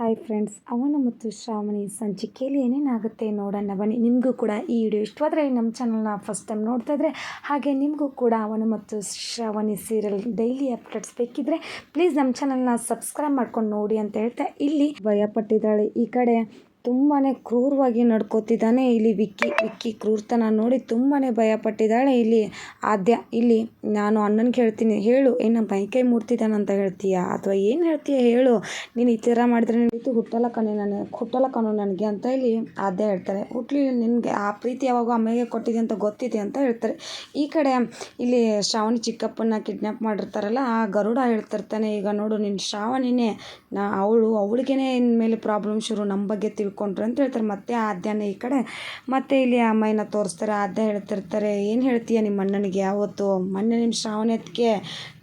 Hi friends ಅವನ ಮತ್ತು ಶ್ರಾವಣಿ ಸಂಚಿಕೆಯಲ್ಲಿ ಏನೇನಾಗುತ್ತೆ ನೋಡೋಣ ಬನ್ನಿ. ನಿಮಗೂ ಕೂಡ ಈ ವಿಡಿಯೋ ಇಷ್ಟವಾದರೆ ನಮ್ಮ ಚಾನಲ್ನ ಫಸ್ಟ್ ಟೈಮ್ ನೋಡ್ತಾ ಇದ್ರೆ ಹಾಗೆ ನಿಮಗೂ ಕೂಡ ಅವನು ಮತ್ತು ಶ್ರಾವಣಿ ಸೀರಿಯಲ್ ಡೈಲಿ ಅಪ್ಡೇಟ್ಸ್ ಬೇಕಿದ್ರೆ ಪ್ಲೀಸ್ ನಮ್ಮ ಚಾನಲ್ನ ಸಬ್ಸ್ಕ್ರೈಬ್ ಮಾಡ್ಕೊಂಡು ನೋಡಿ ಅಂತ ಹೇಳ್ತಾ ಇಲ್ಲಿ ಭಯಪಟ್ಟಿದ್ದಾಳೆ. ಈ ಕಡೆ ತುಂಬಾ ಕ್ರೂರವಾಗಿ ನಡ್ಕೋತಿದ್ದಾನೆ ಇಲ್ಲಿ ವಿಕ್ಕಿ. ವಿಕ್ಕಿ ಕ್ರೂರತನ ನೋಡಿ ತುಂಬಾ ಭಯಪಟ್ಟಿದ್ದಾಳೆ. ಇಲ್ಲಿ ಆದ್ಯ, ಇಲ್ಲಿ ನಾನು ಅಣ್ಣನಿಗೆ ಹೇಳ್ತೀನಿ, ಹೇಳು ಏನು ಮೈಕೈ ಅಂತ ಹೇಳ್ತೀಯಾ? ಅಥವಾ ಏನು ಹೇಳ್ತೀಯ? ಹೇಳು. ನೀನು ಈ ಥರ ಮಾಡಿದ್ರೆ ನಿಂತು ಹುಟ್ಟಲ್ಲ ಕಣೆ ನಾನು, ಹುಟ್ಟಲ್ಲ ಕಣೋ ನನಗೆ ಅಂತ ಇಲ್ಲಿ ಆದ್ಯ ಹೇಳ್ತಾರೆ. ಹುಟ್ಲಿ ನಿನಗೆ ಆ ಪ್ರೀತಿ ಯಾವಾಗ ಅಮ್ಮಗೆ ಕೊಟ್ಟಿದೆ ಅಂತ ಗೊತ್ತಿದೆ ಅಂತ ಹೇಳ್ತಾರೆ. ಈ ಕಡೆ ಇಲ್ಲಿ ಶ್ರಾವಣಿ ಚಿಕ್ಕಪ್ಪನ ಕಿಡ್ನಾಪ್ ಮಾಡಿರ್ತಾರಲ್ಲ, ಆ ಗರುಡ ಹೇಳ್ತಿರ್ತಾನೆ, ಈಗ ನೋಡು ನಿನ್ನ ಶ್ರಾವಣಿನೇ, ನಾ, ಅವಳು, ಅವಳಿಗೇನೆ ಇನ್ಮೇಲೆ ಪ್ರಾಬ್ಲಮ್ ಶುರು ನಮ್ಮ ಬಗ್ಗೆ ತಿಳ್ ತಿಳ್ಕೊಂಡ್ರು ಅಂತ ಹೇಳ್ತಾರೆ. ಮತ್ತೆ ಆದ್ಯಾನ ಈ ಕಡೆ. ಮತ್ತೆ ಇಲ್ಲಿ ಅಮ್ಮಯ್ಯನ ತೋರಿಸ್ತಾರೆ ಆದ್ಯ ಹೇಳ್ತಿರ್ತಾರೆ, ಏನು ಹೇಳ್ತೀಯ ನಿಮ್ಮ ಅಣ್ಣನಿಗೆ ಯಾವತ್ತು ಮೊನ್ನೆ ನಿಮ್ಮ ಶ್ರಾವಣ ಎತ್ತಿಗೆ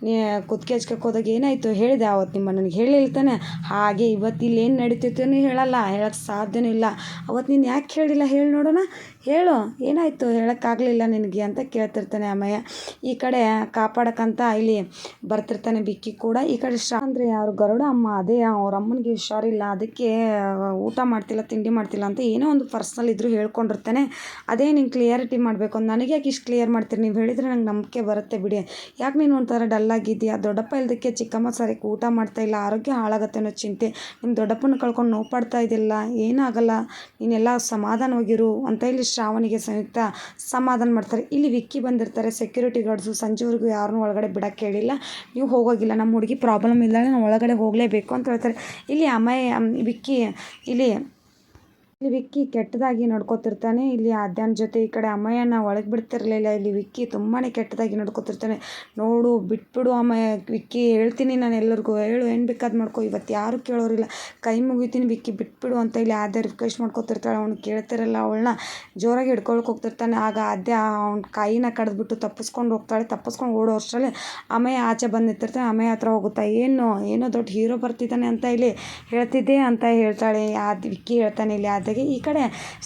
ನೀ ಕುತ್ತಿಗೆ ಹಚ್ಕಕ್ಕೆ ಹೋದಾಗ ಏನಾಯಿತು? ಹೇಳಿದೆ ಆವತ್ತು ನಿಮ್ಮ ಅಣ್ಣನಿಗೆ. ಹೇಳಿಲ್ಲ ತಾನೆ. ಹಾಗೆ ಇವತ್ತು ಇಲ್ಲಿ ಏನು ನಡೀತೈತೆ ಹೇಳಲ್ಲ ಹೇಳಕ್ಕೆ ಸಾಧ್ಯನೂ ಇಲ್ಲ. ಅವತ್ತು ನೀನು ಯಾಕೆ ಹೇಳಿಲ್ಲ? ಹೇಳಿ ನೋಡೋಣ. ಹೇಳು. ಏನಾಯಿತು? ಹೇಳೋಕ್ಕಾಗಲಿಲ್ಲ ನಿನಗೆ ಅಂತ ಕೇಳ್ತಿರ್ತಾನೆ ಅಮ್ಮಯ್ಯ. ಈ ಕಡೆ ಕಾಪಾಡೋಕ್ಕಂತ ಇಲ್ಲಿ ಬರ್ತಿರ್ತಾನೆ ಬಿಕ್ಕಿ ಕೂಡ. ಈ ಕಡೆ ಶ್ರಾ ಅಂದರೆ ಯಾರು ಗರುಡ ಅಮ್ಮ, ಅದೇ ಅವ್ರ ಅಮ್ಮನಿಗೆ ಹುಷಾರಿಲ್ಲ. ಅದಕ್ಕೆ ಊಟ ಮಾಡ್ತಿಲ್ಲ. ತಿಂಡಿ ಮಾಡ್ತಿಲ್ಲ ಅಂತ ಏನೋ ಒಂದು ಪರ್ಸ್ನಲ್ ಇದ್ದರೂ ಹೇಳ್ಕೊಂಡಿರ್ತಾನೆ. ಅದೇ ನೀನು ಕ್ಲಿಯರಿಟಿ ಮಾಡಬೇಕು. ನನಗೆ ಯಾಕೆ ಇಷ್ಟು ಕ್ಲಿಯರ್ ಮಾಡ್ತೀರಿ? ನೀವು ಹೇಳಿದರೆ ನಂಗೆ ನಂಬಿಕೆ ಬರುತ್ತೆ ಬಿಡಿ. ಯಾಕೆ ನೀನು ಒಂಥರ ಡಲ್ ಆಗಿದೆಯಾ ದೊಡ್ಡಪ್ಪ ಇಲ್ಲದಕ್ಕೆ ಚಿಕ್ಕಮ್ಮ ಸರಿಯಾಗಿ ಊಟ ಮಾಡ್ತಾ ಇಲ್ಲ. ಆರೋಗ್ಯ ಹಾಳಾಗತ್ತೆ ಅನ್ನೋ ಚಿಂತೆ. ನಿಮ್ಮ ದೊಡ್ಡಪ್ಪನ ಕಳ್ಕೊಂಡು ನೋವು ಪಡ್ತಾ ಇದ್ದಿಲ್ಲ. ಏನಾಗಲ್ಲ ನೀನೆಲ್ಲ ಸಮಾಧಾನವಾಗಿರು ಅಂತ ಇಲ್ಲಿ ಶ್ರಾವಣಿಗೆ ಸಂಯುಕ್ತ ಸಮಾಧಾನ ಮಾಡ್ತಾರೆ. ಇಲ್ಲಿ ವಿಕ್ಕಿ ಬಂದಿರ್ತಾರೆ ಸೆಕ್ಯೂರಿಟಿ ಗಾರ್ಡ್ಸು ಸಂಜೆವರೆಗೂ ಯಾರನ್ನೂ ಒಳಗಡೆ ಬಿಡೋಕ್ಕೆ ಹೇಳಿಲ್ಲ. ನೀವು ಹೋಗೋಗಿಲ್ಲ. ನಮ್ಮ ಹುಡುಗಿ ಪ್ರಾಬ್ಲಮ್ ಇಲ್ಲ ನಾವು ಒಳಗಡೆ ಹೋಗಲೇಬೇಕು ಅಂತ ಹೇಳ್ತಾರೆ. ಇಲ್ಲಿ ಅಮ್ಮಯ್ಯ ವಿಕ್ಕಿ, ಇಲ್ಲಿ ಇಲ್ಲಿ ವಿಕ್ಕಿ ಕೆಟ್ಟದಾಗಿ ನೋಡ್ಕೋತಿರ್ತಾನೆ. ಇಲ್ಲಿ ಆದ್ಯಾನ ಜೊತೆ ಈ ಕಡೆ ಅಮ್ಮಯ್ಯನ ಒಳಗೆ ಬಿಡ್ತಿರ್ಲಿಲ್ಲ. ಇಲ್ಲಿ ವಿಕ್ಕಿ ತುಂಬಾ ಕೆಟ್ಟದಾಗಿ ನೋಡ್ಕೋತಿರ್ತಾನೆ. ನೋಡು, ಬಿಟ್ಬಿಡು ಅಮ್ಮಯ್ಯ ವಿಕ್ಕಿ ಹೇಳ್ತೀನಿ ನಾನು ಎಲ್ಲರಿಗೂ. ಹೇಳು, ಏನು ಬೇಕಾದ್ ಮಾಡ್ಕೊ. ಇವತ್ತು ಯಾರು ಕೇಳೋರಿಲ್ಲ. ಕೈ ಮುಗಿತೀನಿ ವಿಕ್ಕಿ, ಬಿಟ್ಬಿಡು ಅಂತ ಇಲ್ಲಿ ಆದ್ಯ ರಿಕ್ವೆಸ್ಟ್ ಮಾಡ್ಕೋತಿರ್ತಾಳೆ. ಅವ್ನು ಕೇಳ್ತಿರಲ್ಲ ಅವಳನ್ನ. ಜೋರಾಗಿ ಹಿಡ್ಕೊಳಕ್ಕೆ ಹೋಗ್ತಿರ್ತಾನೆ. ಆಗ ಆದ್ಯ ಅವ್ನ ಕೈನ ಕಡ್ದ್ಬಿಟ್ಟು ತಪ್ಪಿಸ್ಕೊಂಡು ಹೋಗ್ತಾಳೆ. ತಪ್ಪಿಸ್ಕೊಂಡು ಓಡೋ ಅಷ್ಟರಲ್ಲಿ ಅಮ್ಮಯ್ಯ ಆಚೆ ಬಂದು ನಿಂತಿರ್ತಾನೆ. ಅಮ್ಮಯ್ಯ ಹತ್ರ ಹೋಗುತ್ತಾ, ಏನು? ಏನೋ ದೊಡ್ಡ ಹೀರೋ ಬರ್ತಿದ್ದಾನೆ ಅಂತ ಇಲ್ಲಿ ಹೇಳ್ತಿದ್ದೆ ಅಂತ ಹೇಳ್ತಾಳೆ. ಆದ್ ವಿಕ್ಕಿ ಹೇಳ್ತಾನೆ ಇಲ್ಲಿ ಆದ ಜೊತೆಗೆ ಈ ಕಡೆ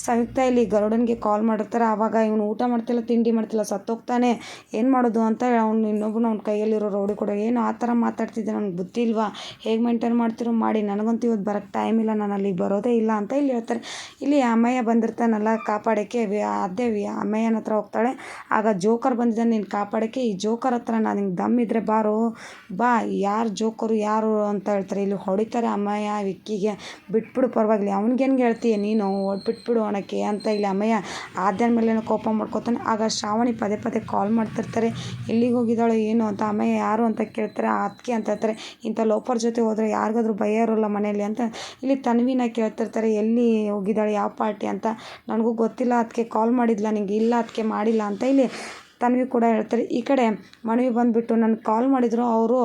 ಸಂಯುಕ್ತ ಇಲ್ಲಿ ಗರುಡನಿಗೆ ಕಾಲ್ ಮಾಡಿರ್ತಾರೆ. ಆವಾಗ ಇವನು ಊಟ ಮಾಡ್ತಿಲ್ಲ, ತಿಂಡಿ ಮಾಡ್ತಿಲ್ಲ, ಸತ್ತೋಗ್ತಾನೆ. ಏನು ಮಾಡೋದು ಅಂತ ಅವ್ನು ಇನ್ನೊಬ್ಬನು ಅವ್ನ ಕೈಯಲ್ಲಿರೋ ರೋಡಿ ಕೊಡೋ, ಏನು ಆ ಥರ ಮಾತಾಡ್ತಿದ್ದೆ? ನನಗೆ ಬುದ್ಧಿ ಇಲ್ವಾ? ಹೇಗೆ ಮೇಂಟೈನ್ ಮಾಡ್ತಿರೋ? ಮಾಡಿ, ನನಗಂತೂ ಇವತ್ತು ಬರೋಕ್ಕೆ ಟೈಮ್ ಇಲ್ಲ. ನಾನು ಅಲ್ಲಿಗೆ ಬರೋದೇ ಇಲ್ಲ ಅಂತ ಇಲ್ಲಿ ಹೇಳ್ತಾರೆ. ಇಲ್ಲಿ ಅಮ್ಮಯ್ಯ ಬಂದಿರ್ತಾನಲ್ಲ, ಕಾಪಾಡೋಕ್ಕೆ ಅದೇ ಅಮ್ಮಯ್ಯನ ಹತ್ರ ಹೋಗ್ತಾಳೆ. ಆಗ ಜೋಕರ್ ಬಂದಿದ್ದಾನೆ, ನೀನು ಕಾಪಾಡೋಕ್ಕೆ, ಈ ಜೋಕರ್ ಹತ್ರ ನಾನು ಹಿಂಗೆ ದಮ್ ಇದ್ದರೆ ಬಾರೋ. ಬಾ, ಯಾರು ಜೋಕರು, ಯಾರು? ಅಂತ ಹೇಳ್ತಾರೆ. ಇಲ್ಲಿ ಹೊಡಿತಾರೆ ಅಮ್ಮಯ್ಯ ವಿಕ್ಕಿಗೆ. ಬಿಟ್ಬಿಡು ಪರವಾಗಿಲ್ಲ. ಅವ್ನಿಗೇನು ಹೇಳ್ತೀಯ? ನೀನು ನೀನು ಬಿಟ್ಬಿಡು ಅಣಕ್ಕೆ ಅಂತ ಇಲ್ಲಿ ಅಮ್ಮಯ್ಯ ಆದ್ಯನ ಮೇಲೆ ಕೋಪ ಮಾಡ್ಕೋತಾನೆ. ಆಗ ಶ್ರಾವಣಿ ಪದೇ ಪದೇ ಕಾಲ್ ಮಾಡ್ತಿರ್ತಾರೆ. ಎಲ್ಲಿಗೆ ಹೋಗಿದ್ದಾಳೆ ಏನು ಅಂತ ಅಮ್ಮಯ್ಯ ಯಾರು ಅಂತ ಕೇಳ್ತಾರೆ. ಅದಕ್ಕೆ ಅಂತ ಹೇಳ್ತಾರೆ. ಇಂಥ ಲೋಪರ್ ಜೊತೆ ಹೋದರೆ ಯಾರಿಗಾದ್ರೂ ಭಯ ಇರೋಲ್ಲ ಮನೆಯಲ್ಲಿ ಅಂತ ಇಲ್ಲಿ ತನ್ವಿನ ಕೇಳ್ತಿರ್ತಾರೆ. ಎಲ್ಲಿ ಹೋಗಿದ್ದಾಳೆ? ಯಾವ ಪಾರ್ಟಿ ಅಂತ. ನನಗೂ ಗೊತ್ತಿಲ್ಲ. ಅದಕ್ಕೆ ಕಾಲ್ ಮಾಡಿದ್ಲ? ನಿಂಗೆ ಇಲ್ಲ. ಅದಕ್ಕೆ ಮಾಡಿಲ್ಲ. ಅಂತ ಇಲ್ಲಿ ತನ್ವಿ ಕೂಡ ಹೇಳ್ತಾರೆ, ಈ ಕಡೆ ಮನವಿ ಬಂದುಬಿಟ್ಟು ನನಗೆ ಕಾಲ್ ಮಾಡಿದ್ರು ಅವರು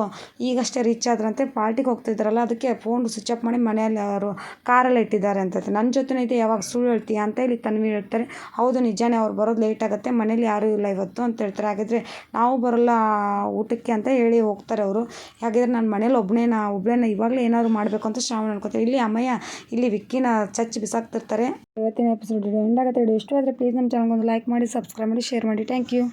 ಈಗಷ್ಟೇ ರೀಚ್ ಆದ್ರಂತೆ ಪಾರ್ಟಿಗೆ ಹೋಗ್ತಿದ್ರಲ್ಲ ಅದಕ್ಕೆ ಫೋನ್ ಸ್ವಿಚ್ ಆಫ್ ಮಾಡಿ ಮನೆಯಲ್ಲಿ ಅವರು ಕಾರಲ್ಲಿ ಇಟ್ಟಿದ್ದಾರೆ ಅಂತ ನನ್ನ ಜೊತೆನೇ ಇದೆ, ಯಾವಾಗ ಸುಳ್ಳು ಹೇಳ್ತೀಯ ಅಂತ ಇಲ್ಲಿ ತನ್ವಿ ಹೇಳ್ತಾರೆ, ಹೌದು, ನಿಜಾನೇ ಅವ್ರು ಬರೋದು ಲೇಟ್ ಆಗುತ್ತೆ, ಮನೇಲಿ ಯಾರೂ ಇಲ್ಲ ಇವತ್ತು, ಅಂತ ಹೇಳ್ತಾರೆ. ಹಾಗಿದ್ರೆ ನಾವು ಬರೋಲ್ಲ ಊಟಕ್ಕೆ ಅಂತ ಹೇಳಿ ಹೋಗ್ತಾರೆ ಅವರು. ಹಾಗಿದ್ರೆ ನಾನು ಮನೇಲಿ ಒಬ್ಬನೇನ ಒಬ್ಬಳೇನ ಇವಾಗಲೇ ಏನಾದರೂ ಮಾಡಬೇಕು ಅಂತ ಶ್ರಾವಣ ಅನ್ಕೋತಾರೆ ಇಲ್ಲಿ ಅಮ್ಮಯ್ಯ ಇಲ್ಲಿ ವಿಕ್ಕಿನ ಚಚ್ ಬಿಸಾಕ್ತಿರ್ತಾರೆ. ಇವತ್ತಿನ ಎಪಿಸೋಡ್ ಎಂಡ್ ಆಗುತ್ತೆ ಎಷ್ಟು ಆದರೆ ಪ್ಲೀಸ್ ನಮ್ಮ ಚಾನಲ್ಗೊಂದು ಲೈಕ್ ಮಾಡಿ ಸಬ್ಸ್ಕ್ರೈಬ್ ಮಾಡಿ ಶೇರ್ ಮಾಡಿ. Thank you